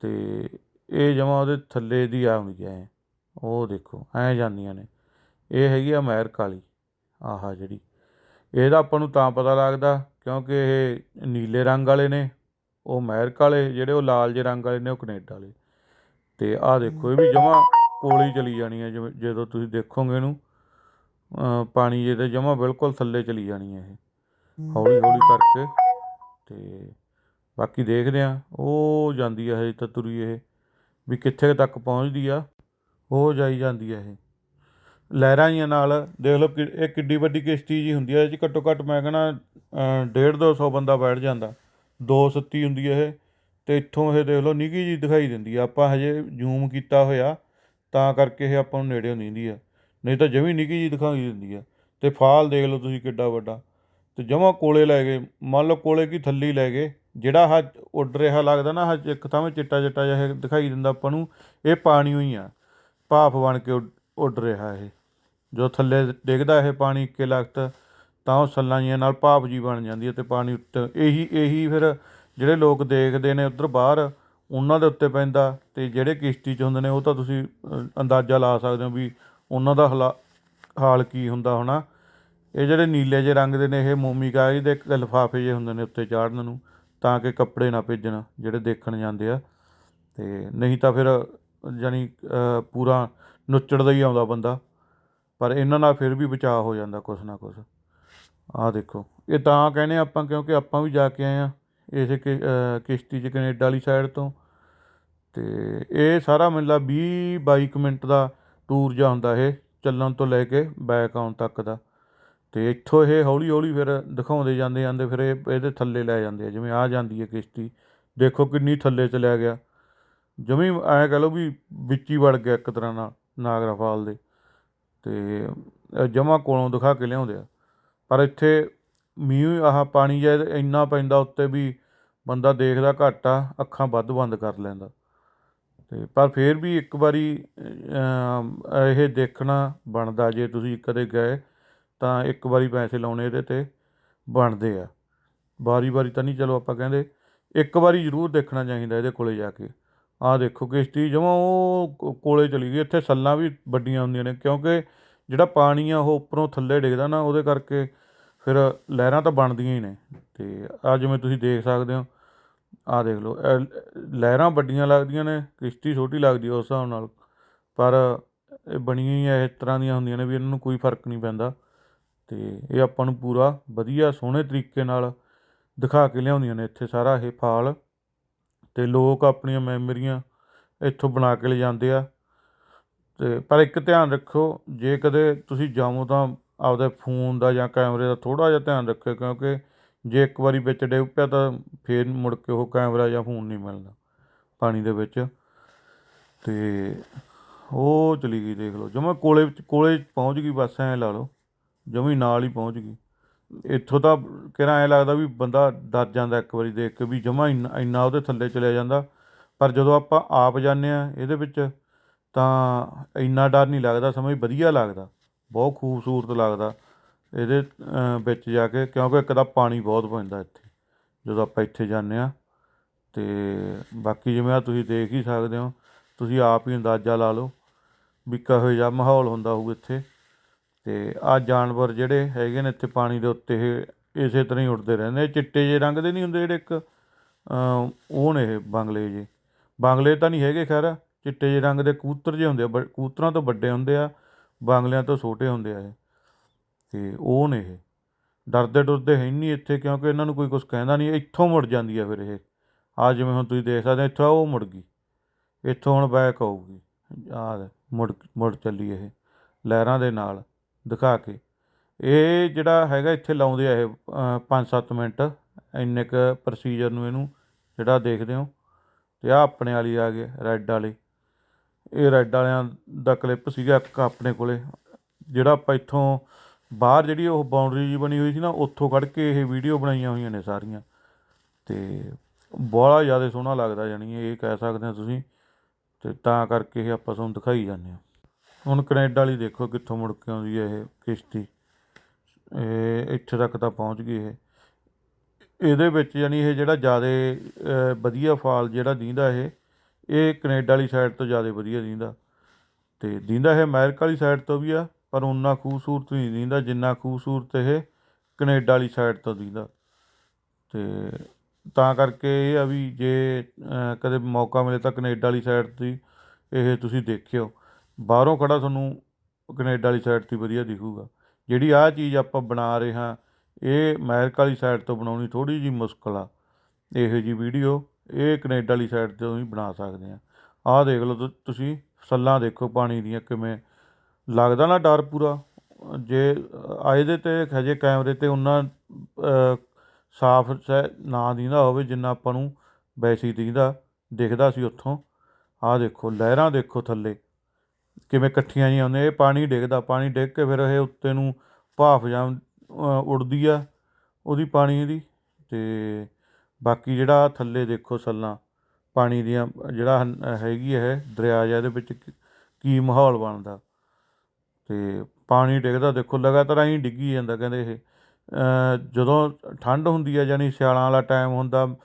ਤੇ ਇਹ ਜਮਾ ਉਹਦੇ ਥੱਲੇ ਦੀ ਆਉਂਦੀ ਐ ਉਹ ਦੇਖੋ, ਐ ਜਾਂਦੀਆਂ ਨੇ। ਇਹ ਹੈਗੀ ਆ ਮਹਿਰ ਕਾਲੀ, ਆਹ ਜਿਹੜੀ। ਇਹਦਾ ਆਪਾਂ ਨੂੰ ਤਾਂ ਪਤਾ ਲੱਗਦਾ ਕਿਉਂਕਿ ਇਹ ਨੀਲੇ ਰੰਗ ਵਾਲੇ ਨੇ, ਉਹ ਅਮਰੀਕਾ ਵਾਲੇ ਜਿਹੜੇ ਉਹ ਲਾਲ ਜਿਹੇ ਰੰਗ ਵਾਲੇ ਨੇ, ਉਹ ਕੈਨੇਡਾ ਵਾਲੇ। ਤੇ ਆਹ ਦੇਖੋ, ਇਹ ਵੀ ਜਮਾ ਕੋਲੀ ਚਲੀ ਜਾਣੀ ਹੈ ਜਿਵੇਂ ਜਦੋਂ ਤੁਸੀਂ ਦੇਖੋਗੇ ਇਹਨੂੰ ਪਾਣੀ ਜਿਹਦੇ ਜਮਾ ਬਿਲਕੁਲ ਥੱਲੇ ਚਲੀ ਜਾਣੀ ਹੈ ਇਹ, ਹੌਲੀ ਹੌਲੀ ਕਰਕੇ। ਤੇ ਬਾਕੀ ਦੇਖਦੇ ਆ, ਉਹ ਜਾਂਦੀ ਹੈ ਹਜੇ ਤਾਂ ਤੁਰੀ ਇਹ, ਵੀ ਕਿੱਥੇ ਤੱਕ ਪਹੁੰਚਦੀ ਆ, ਉਹ ਜਾਈ ਜਾਂਦੀ ਹੈ ਇਹ। ਲਹਿਰਾਂ ਜੀਆਂ ਨਾਲ, ਦੇਖ ਲਓ ਕਿ ਇਹ ਕਿੱਡੀ ਵੱਡੀ ਕਿਸ਼ਤੀ ਜੀ ਹੁੰਦੀ ਹੈ ਇਹ 'ਚ ਘੱਟੋ ਘੱਟ ਮੈਂ ਕਹਿੰਦਾ ਡੇਢ ਦੋ ਸੌ ਬੰਦਾ ਬੈਠ ਜਾਂਦਾ। ਦੋ ਸੱਤੀ ਹੁੰਦੀ ਹੈ ਇਹ, ਤੇ ਇੱਥੋਂ ਇਹ ਦੇਖ ਲਓ ਨਿੱਘੀ ਜੀ ਦਿਖਾਈ ਦਿੰਦੀ ਆ। ਆਪਾਂ ਹਜੇ ਜ਼ੂਮ ਕੀਤਾ ਹੋਇਆ, ਤਾਂ ਕਰਕੇ ਇਹ ਆਪਾਂ ਨੂੰ ਨੇੜੇ ਨੇੜਿਓਂ ਦਿੰਦੀ ਆ। ਨਹੀਂ ਤਾਂ ਜਮੀ ਨਿੱਘੀ ਜੀ ਦਿਖਾਈ ਦਿੰਦੀ ਆ। ਤੇ ਫਾਲ ਦੇਖ ਲਓ ਤੁਸੀਂ ਕਿੱਡਾ ਵੱਡਾ। ਤੇ ਜਮਾ ਕੋਲੇ ਲੈ ਗਏ, ਮੰਨ ਲਓ ਕੋਲੇ ਕੀ ਥੱਲੀ ਲੈ ਗਏ, ਜਿਹੜਾ ਹ ਉੱਡ ਰਿਹਾ ਲੱਗਦਾ ਨਾ ਹ ਇੱਕ ਥਾਂ ਚਿੱਟਾ ਚਿੱਟਾ ਜਿਹਾ ਦਿਖਾਈ ਦਿੰਦਾ ਆਪਾਂ ਨੂੰ, ਇਹ ਪਾਣੀ ਹੋਈ ਆ ਭਾਫ ਬਣ ਕੇ ਉੱਡ- ਉੱਡ ਰਿਹਾ ਇਹ। ਜੋ ਥੱਲੇ ਡਿੱਗਦਾ ਇਹ ਪਾਣੀ ਇੱਕੇ ਲਖਤ, ਤਾਂ ਉਹ ਸੱਲਾਂ ਜੀਆਂ ਨਾਲ ਭਾਫ ਜੀ ਬਣ ਜਾਂਦੀ ਹੈ ਤੇ ਪਾਣੀ ਉੱਤੇ ਇਹੀ ਇਹੀ ਫਿਰ ਜਿਹੜੇ ਲੋਕ ਦੇਖਦੇ ਨੇ ਉੱਧਰ ਬਾਹਰ, ਉਹਨਾਂ ਦੇ ਉੱਤੇ ਪੈਂਦਾ ਤੇ ਜਿਹੜੇ ਕਿਸ਼ਤੀ 'ਚ ਹੁੰਦੇ ਨੇ ਉਹ ਤਾਂ ਤੁਸੀਂ ਅੰਦਾਜ਼ਾ ਲਾ ਸਕਦੇ ਹੋ ਵੀ ਉਹਨਾਂ ਦਾ ਹਲਾ, ਹਾਲ ਕੀ ਹੁੰਦਾ ਹੋਣਾ। ਇਹ ਜਿਹੜੇ ਨੀਲੇ ਜਿਹੇ ਰੰਗ ਦੇ ਨੇ, ਇਹ ਮੋਮੀ ਕਾਗਜ਼ ਦੇ ਇੱਕ ਲਿਫਾਫੇ ਜਿਹੇ ਹੁੰਦੇ ਨੇ ਉੱਤੇ ਚਾੜਨ ਨੂੰ, ਤਾਂ ਕਿ ਕੱਪੜੇ ਨਾ ਭੇਜਣ, ਜਿਹੜੇ ਦੇਖਣ ਜਾਂਦੇ ਆ। ਤੇ ਨਹੀਂ ਤਾਂ ਫਿਰ ਜਾਨੀ ਪੂਰਾ ਨੁੱਚੜਦਾ ਹੀ ਆਉਂਦਾ ਬੰਦਾ। ਪਰ ਇਹਨਾਂ ਨਾਲ ਫਿਰ ਵੀ ਬਚਾਅ ਹੋ ਜਾਂਦਾ ਕੁਛ ਨਾ ਕੁਛ। ਆਹ ਦੇਖੋ, ਇਹ ਤਾਂ ਕਹਿੰਦੇ ਆਪਾਂ ਕਿਉਂਕਿ ਆਪਾਂ ਵੀ ਜਾ ਕੇ ਆਏ ਆ ਇਸੇ ਕਿ ਕਿਸ਼ਤੀ 'ਚ ਕੈਨੇਡਾ ਵਾਲੀ ਸਾਈਡ ਤੋਂ। ਤੇ ਇਹ ਸਾਰਾ ਮੈਨੂੰ ਲਾ 20 22 ਕੁ ਮਿੰਟ ਦਾ ਟੂਰ ਜਿਹਾ ਹੁੰਦਾ ਇਹ, ਚੱਲਣ ਤੋਂ ਲੈ ਕੇ ਬੈਕ ਆਉਣ ਤੱਕ ਦਾ। ਤੇ ਇੱਥੋਂ ਇਹ ਹੌਲੀ ਹੌਲੀ ਫਿਰ ਦਿਖਾਉਂਦੇ ਜਾਂਦੇ ਜਾਂਦੇ ਫਿਰ ਇਹ, ਇਹਦੇ ਥੱਲੇ ਲੈ ਜਾਂਦੇ ਆ, ਜਿਵੇਂ ਆ ਜਾਂਦੀ ਹੈ ਕਿਸ਼ਤੀ। ਦੇਖੋ ਕਿੰਨੀ ਥੱਲੇ ਚਲਿਆ ਗਿਆ। ਜਮੀ ਐਂ ਕਹ ਲਓ ਵੀ ਵਿੱਚ ਹੀ ਵੜ ਗਿਆ ਇੱਕ ਤਰ੍ਹਾਂ ਨਾਲ, ਨਾਗਰਾ ਫਾਲ ਦੇ। ਅਤੇ ਜਮਾ ਕੋਲੋਂ ਦਿਖਾ ਕੇ ਲਿਆਉਂਦੇ ਆ। ਪਰ ਇੱਥੇ ਮੀਂਹ ਆਹ ਪਾਣੀ ਜਿਹਾ ਇੰਨਾ ਪੈਂਦਾ ਉੱਤੇ ਵੀ ਬੰਦਾ ਦੇਖਦਾ ਘੱਟ ਆ, ਅੱਖਾਂ ਵੱਧ ਬੰਦ ਕਰ ਲੈਂਦਾ। ਅਤੇ ਪਰ ਫਿਰ ਵੀ ਇੱਕ ਵਾਰੀ ਇਹ ਦੇਖਣਾ ਬਣਦਾ ਜੇ ਤੁਸੀਂ ਕਦੇ ਗਏ, ਤਾਂ ਇੱਕ ਵਾਰੀ ਪੈਸੇ ਲਾਉਣੇ ਇਹਦੇ ਤੇ ਬਣਦੇ ਆ। ਵਾਰੀ ਵਾਰੀ ਤਾਂ ਨਹੀਂ, ਚਲੋ ਆਪਾਂ ਕਹਿੰਦੇ ਇੱਕ ਵਾਰੀ ਜ਼ਰੂਰ ਦੇਖਣਾ ਚਾਹੀਦਾ ਇਹਦੇ ਕੋਲੇ ਜਾ ਕੇ। ਆਹ ਦੇਖੋ ਕਿਸ਼ਤੀ ਜਮਾਂ ਉਹ ਕੋਲੇ ਚਲੀ ਗਈ, ਇੱਥੇ ਸੱਲਾਂ ਵੀ ਵੱਡੀਆਂ ਹੁੰਦੀਆਂ ਨੇ, ਕਿਉਂਕਿ ਜਿਹੜਾ ਪਾਣੀ ਆ ਉਹ ਉੱਪਰੋਂ ਥੱਲੇ ਡਿੱਗਦਾ ਨਾ, ਉਹਦੇ ਕਰਕੇ ਫਿਰ ਲਹਿਰਾਂ ਤਾਂ ਬਣਦੀਆਂ ਹੀ ਨੇ ਅਤੇ ਆਹ ਜਿਵੇਂ ਤੁਸੀਂ ਦੇਖ ਸਕਦੇ ਹੋ, ਆਹ ਦੇਖ ਲਓ ਲ- ਲਹਿਰਾਂ ਵੱਡੀਆਂ ਲੱਗਦੀਆਂ ਨੇ, ਕਿਸ਼ਤੀ ਛੋਟੀ ਲੱਗਦੀ ਉਸ ਹਿਸਾਬ ਨਾਲ, ਪਰ ਇਹ ਬਣੀਆਂ ਹੀ ਇਸ ਤਰ੍ਹਾਂ ਦੀਆਂ ਹੁੰਦੀਆਂ ਨੇ ਵੀ ਇਹਨਾਂ ਨੂੰ ਕੋਈ ਫ਼ਰਕ ਨਹੀਂ ਪੈਂਦਾ ਅਤੇ ਇਹ ਆਪਾਂ ਨੂੰ ਪੂਰਾ ਵਧੀਆ ਸੋਹਣੇ ਤਰੀਕੇ ਨਾਲ ਦਿਖਾ ਕੇ ਲਿਆਉਂਦੀਆਂ ਨੇ ਇੱਥੇ ਸਾਰਾ ਇਹ ਫਾਲ। ਅਤੇ ਲੋਕ ਆਪਣੀਆਂ ਮੈਮਰੀਆਂ ਇੱਥੋਂ ਬਣਾ ਕੇ ਲਿਜਾਂਦੇ ਆ। ਅਤੇ ਪਰ ਇੱਕ ਧਿਆਨ ਰੱਖਿਓ ਜੇ ਕਦੇ ਤੁਸੀਂ ਜਾਵੋ ਤਾਂ ਆਪਦੇ ਫੋਨ ਦਾ ਜਾਂ ਕੈਮਰੇ ਦਾ ਥੋੜ੍ਹਾ ਜਿਹਾ ਧਿਆਨ ਰੱਖਿਓ, ਕਿਉਂਕਿ ਜੇ ਇੱਕ ਵਾਰੀ ਵਿੱਚ ਡਿੱਗ ਪਿਆ ਤਾਂ ਫਿਰ ਮੁੜ ਕੇ ਉਹ ਕੈਮਰਾ ਜਾਂ ਫੋਨ ਨਹੀਂ ਮਿਲਣਾ ਪਾਣੀ ਦੇ ਵਿੱਚ। ਅਤੇ ਉਹ ਚਲੀ ਗਈ, ਦੇਖ ਲਓ, ਜਮਾ ਕੋਲੇ ਵਿੱਚ, ਕੋਲੇ ਪਹੁੰਚ ਗਈ, ਬਸ ਐਂ ਲਾ ਲਓ, ਜਮੀ ਨਾਲ ਹੀ ਪਹੁੰਚ ਗਈ। ਇੱਥੋਂ ਤਾਂ ਕਿਹੜਾ ਐਂ ਲੱਗਦਾ ਵੀ ਬੰਦਾ ਡਰ ਜਾਂਦਾ ਇੱਕ ਵਾਰੀ ਦੇਖ ਕੇ ਵੀ ਜਮਾ ਇੰਨਾ ਇੰਨਾ ਉਹਦੇ ਥੱਲੇ ਚਲਿਆ ਜਾਂਦਾ। ਪਰ ਜਦੋਂ ਆਪਾਂ ਆਪ ਜਾਂਦੇ ਹਾਂ ਇਹਦੇ ਵਿੱਚ ਤਾਂ ਇੰਨਾ ਡਰ ਨਹੀਂ ਲੱਗਦਾ, ਸਮਝ ਵਧੀਆ ਲੱਗਦਾ, ਬਹੁਤ ਖੂਬਸੂਰਤ ਲੱਗਦਾ ਇਹਦੇ ਵਿੱਚ ਜਾ ਕੇ, ਕਿਉਂਕਿ ਇੱਕ ਤਾਂ ਪਾਣੀ ਬਹੁਤ ਪੈਂਦਾ ਇੱਥੇ, ਜਦੋਂ ਆਪਾਂ ਇੱਥੇ ਜਾਂਦੇ ਹਾਂ। ਤੇ ਬਾਕੀ ਜਿਵੇਂ ਆ ਤੁਸੀਂ ਦੇਖ ਹੀ ਸਕਦੇ ਹੋ, ਤੁਸੀਂ ਆਪ ਹੀ ਅੰਦਾਜ਼ਾ ਲਾ ਲਓ ਵੀ ਕਿਹੋ ਜਿਹਾ ਮਾਹੌਲ ਹੁੰਦਾ ਹੋਊ ਇੱਥੇ। ਅਤੇ ਆਹ ਜਾਨਵਰ ਜਿਹੜੇ ਹੈਗੇ ਨੇ ਇੱਥੇ ਪਾਣੀ ਦੇ ਉੱਤੇ, ਇਹ ਇਸੇ ਤਰ੍ਹਾਂ ਹੀ ਉੱਡਦੇ ਰਹਿੰਦੇ ਚਿੱਟੇ ਜਿਹੇ ਰੰਗ ਦੇ ਨਹੀਂ ਹੁੰਦੇ ਜਿਹੜੇ ਇੱਕ ਉਹ ਨੇ ਇਹ ਬੰਗਲੇ ਜਿਹੇ। ਬੰਗਲੇ ਤਾਂ ਨਹੀਂ ਹੈਗੇ ਖੈਰ, ਚਿੱਟੇ ਜਿਹੇ ਰੰਗ ਦੇ ਕਬੂਤਰ ਜਿਹੇ ਹੁੰਦੇ ਆ ਬ- ਕਬੂਤਰਾਂ ਤੋਂ ਵੱਡੇ ਹੁੰਦੇ ਆ, ਬੰਗਲਿਆਂ ਤੋਂ ਛੋਟੇ ਹੁੰਦੇ ਆ ਇਹ। ਅਤੇ ਉਹ ਨੇ ਇਹ। ਡਰਦੇ ਡਰਦੇ ਹੈ ਨਹੀਂ ਇੱਥੇ, ਕਿਉਂਕਿ ਇਹਨਾਂ ਨੂੰ ਕੋਈ ਕੁਝ ਕਹਿੰਦਾ ਨਹੀਂ, ਇੱਥੋਂ ਮੁੜ ਜਾਂਦੀ ਆ ਫਿਰ ਇਹ। ਆ ਜਿਵੇਂ ਹੁਣ ਤੁਸੀਂ ਦੇਖ ਸਕਦੇ ਇੱਥੋਂ ਉਹ ਮੁੜ ਗਈ। ਇੱਥੋਂ ਹੁਣ ਬੈਕ ਆਊਗੀ। ਆ ਮੁੜ ਮੁੜ ਚੱਲੀ ਇਹ, ਲਹਿਰਾਂ ਦੇ ਨਾਲ। ਦਿਖਾ ਕੇ। ਇਹ ਜਿਹੜਾ ਹੈਗਾ, ਇੱਥੇ ਲਾਉਂਦੇ ਆ ਇਹ 5-7 ਮਿੰਟ। ਇੰਨੇ ਕ ਪ੍ਰੋਸੀਜਰ ਨੂੰ ਇਹਨੂੰ ਜਿਹੜਾ ਦੇਖਦੇ ਹੋ, ਤੇ ਆ ਆਪਣੇ ਵਾਲੀ ਆ ਗਏ ਰੈੱਡ ਵਾਲੇ। ਇਹ ਰੈੱਡ ਵਾਲਿਆਂ ਦਾ ਕਲਿੱਪ ਸੀਗਾ ਇੱਕ ਆਪਣੇ ਕੋਲੇ। ਜਿਹੜਾ ਆਪਾਂ ਇੱਥੋਂ ਬਾਹਰ ਜਿਹੜੀ ਉਹ ਬਾਉਂਡਰੀ ਜੀ ਬਣੀ ਹੋਈ ਸੀ ਨਾ, ਉੱਥੋਂ ਕੱਢ ਕੇ ਇਹ ਵੀਡੀਓ ਬਣਾਈਆਂ ਹੋਈਆਂ ਨੇ ਸਾਰੀਆਂ। ਤੇ ਬੜਾ ਜ਼ਿਆਦਾ ਸੋਹਣਾ ਲੱਗਦਾ ਜਾਣੀ ਇਹ ਕਹਿ ਸਕਦੇ ਹੋ ਤੁਸੀਂ। ਤੇ ਤਾਂ ਕਰਕੇ ਇਹ ਆਪਾਂ ਤੁਹਾਨੂੰ ਦਿਖਾਈ ਜਾਂਦੇ ਹਾਂ। ਹੁਣ ਕੈਨੇਡਾ ਵਾਲੀ ਦੇਖੋ ਕਿੱਥੋਂ ਮੁੜ ਕੇ ਆਉਂਦੀ ਹੈ ਇਹ ਕਿਸ਼ਤੀ। ਇਹ ਇੱਥੇ ਤੱਕ ਤਾਂ ਪਹੁੰਚ ਗਈ ਇਹ। ਇਹਦੇ ਵਿੱਚ ਯਾਨੀ ਇਹ ਜਿਹੜਾ ਜ਼ਿਆਦਾ ਵਧੀਆ ਫਾਲ ਜਿਹੜਾ ਦਿੰਦਾ ਇਹ ਇਹ ਕੈਨੇਡਾ ਵਾਲੀ ਸਾਈਡ ਤੋਂ ਜ਼ਿਆਦਾ ਵਧੀਆ ਦਿੰਦਾ। ਤੇ ਦਿੰਦਾ ਇਹ ਅਮਰੀਕਾ ਵਾਲੀ ਸਾਈਡ ਤੋਂ ਵੀ ਆ, ਪਰ ਉਨਾ ਖੂਬਸੂਰਤ ਨਹੀਂ ਦਿੰਦਾ, ਜਿੰਨਾ ਖੂਬਸੂਰਤ ਇਹ ਕੈਨੇਡਾ ਵਾਲੀ ਸਾਈਡ ਤੋਂ ਦਿੰਦਾ। ਤੇ ਤਾਂ ਕਰਕੇ ਇਹ ਆ ਵੀ ਜੇ ਕਦੇ ਮੌਕਾ ਮਿਲੇ ਤਾਂ ਕੈਨੇਡਾ ਵਾਲੀ ਸਾਈਡ ਦੀ ਇਹ ਤੁਸੀਂ ਦੇਖਿਓ। ਬਾਹਰੋਂ ਖੜਾ ਤੁਹਾਨੂੰ ਕੈਨੇਡਾ ਵਾਲੀ ਸਾਈਡ ਤੇ ਵਧੀਆ ਦਿਖੂਗਾ। ਜਿਹੜੀ ਆਹ ਚੀਜ਼ ਆਪਾਂ ਬਣਾ ਰਹੇ ਹਾਂ, ਇਹ ਅਮੈਰੀਕਾ ਵਾਲੀ ਸਾਈਡ ਤੋਂ ਬਣਾਉਣੀ ਥੋੜ੍ਹੀ ਜਿਹੀ ਮੁਸ਼ਕਲ ਆ। ਇਹੋ ਜੀ ਵੀਡੀਓ ਇਹ ਕੈਨੇਡਾ ਵਾਲੀ ਸਾਈਡ ਤੋਂ ਹੀ ਬਣਾ ਸਕਦੇ ਆ ਆਹ ਦੇਖ ਲਓ ਤੁਸੀਂ ਸੱਲਾਂ ਦੇਖੋ ਪਾਣੀ ਦੀਆਂ ਕਿਵੇਂ। ਲੱਗਦਾ ਨਾ ਡਰ ਪੂਰਾ। ਜੇ ਆਏ ਦੇ ਤੇ ਹਜੇ ਕੈਮਰੇ ਤੇ ਉਹਨਾਂ ਸਾਫ਼ ਨਾ ਦਿੰਦਾ ਹੋਵੇ ਜਿੰਨਾ ਆਪਾਂ ਨੂੰ ਵੈਸੀ ਹੀ ਦਿਖਦਾ ਦਿਖਦਾ ਸੀ ਉੱਥੋਂ। ਆਹ ਦੇਖੋ, ਲਹਿਰਾਂ ਦੇਖੋ ਥੱਲੇ। ਕਿਵੇਂ ਇਕੱਠੀਆਂ ਜਿਹੀਆਂ ਹੁੰਦੀਆਂ, ਇਹ ਪਾਣੀ ਡਿੱਗਦਾ, ਪਾਣੀ ਡਿੱਗ ਕੇ ਫਿਰ ਇਹ ਉੱਤੇ ਨੂੰ ਭਾਫ ਜਾਂ ਉੱਡਦੀ ਆ ਉਹਦੀ ਪਾਣੀ ਦੀ ਅਤੇ ਬਾਕੀ ਜਿਹੜਾ ਥੱਲੇ ਦੇਖੋ ਸੱਲਾਂ, ਪਾਣੀ ਦੀਆਂ ਜਿਹੜਾ ਹਨ- ਹੈਗੀ ਇਹ ਦਰਿਆ ਜਾਂ ਇਹਦੇ ਵਿੱਚ ਕੀ- ਕੀ ਮਾਹੌਲ ਬਣਦਾ। ਅਤੇ ਪਾਣੀ ਡਿੱਗਦਾ, ਦੇਖੋ ਲਗਾਤਾਰ ਐਂ ਡਿੱਗੀ ਜਾਂਦਾ ਕਹਿੰਦੇ ਇਹ ਜਦੋਂ ਠੰਡ ਹੁੰਦੀ ਹੈ ਯਾਨੀ ਸਿਆਲਾਂ ਵਾਲਾ ਟਾਈਮ ਹੁੰਦਾ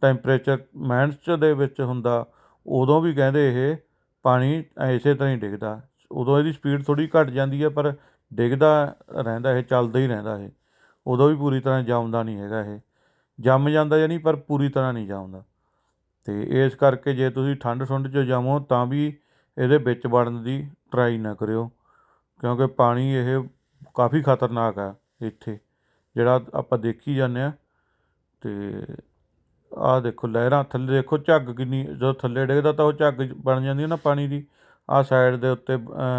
ਟੈਂਪਰੇਚਰ ਮਾਈਨਸ ਦੇ ਵਿੱਚ ਹੁੰਦਾ, ਉਦੋਂ ਵੀ ਕਹਿੰਦੇ ਇਹ ਪਾਣੀ ਇਸੇ ਤਰ੍ਹਾਂ ਹੀ ਡਿੱਗਦਾ। ਉਦੋਂ ਇਹਦੀ ਸਪੀਡ ਥੋੜ੍ਹੀ ਘੱਟ ਜਾਂਦੀ ਹੈ, ਪਰ ਡਿੱਗਦਾ ਰਹਿੰਦਾ ਇਹ, ਚੱਲਦਾ ਹੀ ਰਹਿੰਦਾ ਇਹ। ਉਦੋਂ ਵੀ ਪੂਰੀ ਤਰ੍ਹਾਂ ਜੰਮਦਾ ਨਹੀਂ ਹੈਗਾ ਇਹ। ਜੰਮ ਜਾਂਦਾ ਯਾਨੀ ਪਰ ਪੂਰੀ ਤਰ੍ਹਾਂ ਨਹੀਂ ਜੰਮਦਾ। ਅਤੇ ਇਸ ਕਰਕੇ ਜੇ ਤੁਸੀਂ ਠੰਡ ਠੁੰਡ 'ਚ ਜਾਵੋ ਤਾਂ ਵੀ ਇਹਦੇ ਵਿੱਚ ਵੜਨ ਦੀ ਟਰਾਈ ਨਾ ਕਰਿਓ। ਕਿਉਂਕਿ ਪਾਣੀ ਇਹ ਕਾਫੀ ਖਤਰਨਾਕ ਆ ਇੱਥੇ, ਜਿਹੜਾ ਆਪਾਂ ਦੇਖੀ ਜਾਂਦੇ ਹਾਂ। ਅਤੇ ਆਹ ਦੇਖੋ ਲਹਿਰਾਂ ਥੱਲੇ, ਦੇਖੋ ਝੱਗ ਕਿੰਨੀ, ਜਦੋਂ ਥੱਲੇ ਡਿੱਗਦਾ ਤਾਂ ਉਹ ਝੱਗ ਬਣ ਜਾਂਦੀ ਹੈ ਨਾ ਪਾਣੀ ਦੀ। ਆਹ ਸਾਈਡ ਦੇ ਉੱਤੇ